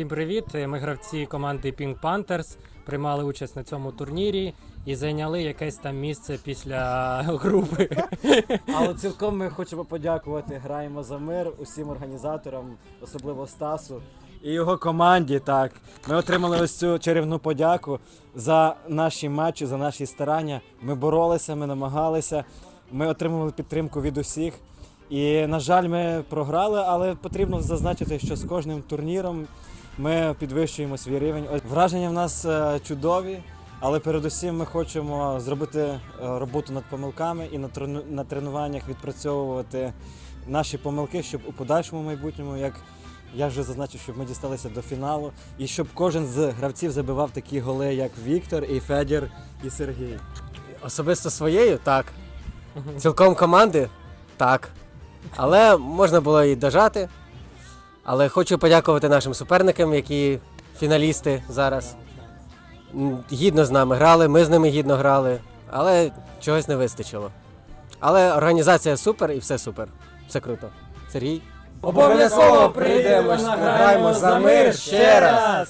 Всім привіт! Ми гравці команди Pink Panthers приймали участь на цьому турнірі і зайняли якесь там місце після групи. Але цілком ми хочемо подякувати Граємо за мир усім організаторам, особливо Стасу і його команді. Так, ми отримали ось цю чарівну подяку за наші матчі, за наші старання. Ми боролися, ми намагалися, ми отримували підтримку від усіх. І, на жаль, ми програли, але потрібно зазначити, що з кожним турніром ми підвищуємо свій рівень. Враження в нас е, чудові, але передусім ми хочемо зробити е, роботу над помилками і на тренуваннях відпрацьовувати наші помилки, щоб у подальшому майбутньому, як я вже зазначив, щоб ми дісталися до фіналу, і щоб кожен з гравців забивав такі голи, як Віктор, і Федір, і Сергій. Особисто своєю, так. Цілком команди, так. Але можна було і дожати. Але хочу подякувати нашим суперникам, які фіналісти зараз. Гідно з нами грали, ми з ними гідно грали, але чогось не вистачило. Але організація супер і все супер. Все круто. Сергій. Обов'язково прийдемо, граємо за мир ще раз!